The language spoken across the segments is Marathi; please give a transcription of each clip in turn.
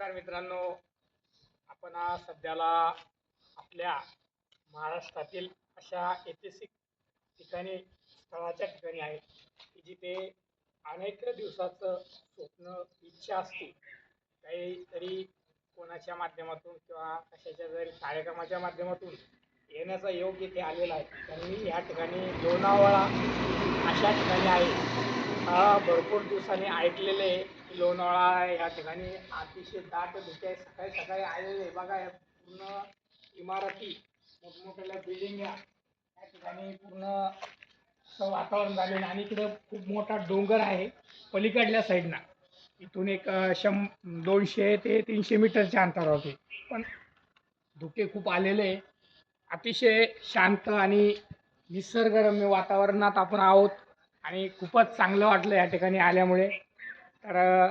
नमस्कार मित्रांनो. आपण आज सध्याला आपल्या महाराष्ट्रातील अशा ऐतिहासिक ठिकाणी स्थळाच्या ठिकाणी आहे की जिथे अनेक दिवसाचं स्वप्न इच्छा असते काहीतरी कोणाच्या माध्यमातून किंवा कशाच्या जरी कार्यक्रमाच्या माध्यमातून येण्याचा योग इथे आलेला आहे. त्यांनी या ठिकाणी लोणावळा अशा ठिकाणी आहे. हा भरपूर दिवसांनी ऐकलेले लोणावळा या ठिकाणी अतिशय दाट धुके आहे. सकाळी सकाळी आलेले आहे. बघा या पूर्ण इमारती मोठमोठ्या बिल्डिंग या. ठिकाणी पूर्ण असं वातावरण झालेलं आहे. आणि इकडे खूप मोठा डोंगर आहे पलीकडल्या साईडनं इथून एक शं दोनशे ते तीनशे मीटरच्या अंतरावरती पण धुके खूप आलेले अतिशय शांत आणि निसर्गरम्य वातावरणात आपण आहोत. आणि खूपच चांगलं वाटलं या ठिकाणी आल्यामुळे. तर त्या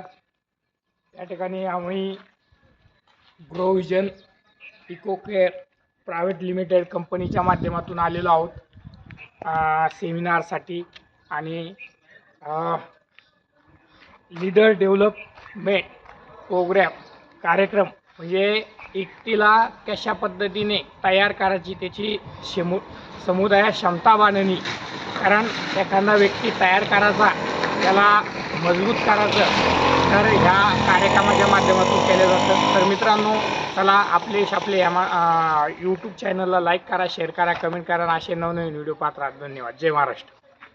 या ठिकाणी आम्ही Grovision eco care private limited कंपनीच्या माध्यमातून आलेलो आहोत. सेमिनारसाठी आणि लीडर डेव्हलपमेंट प्रोग्रॅम कार्यक्रम म्हणजे एकटीला कशा पद्धतीने तयार करायची त्याची शमु समुदाया क्षमता बांधणी. कारण एखादा व्यक्ती तयार करायचा त्याला मजबूत करायचं. तर ह्या कार्यक्रमाच्या माध्यमातून केलं जातं. तर मित्रांनो चला आपले आपले या यूट्यूब चॅनलला लाईक करा शेअर करा कमेंट करा आणि असे नवनवीन व्हिडिओ पाहत राहा. धन्यवाद. जय महाराष्ट्र.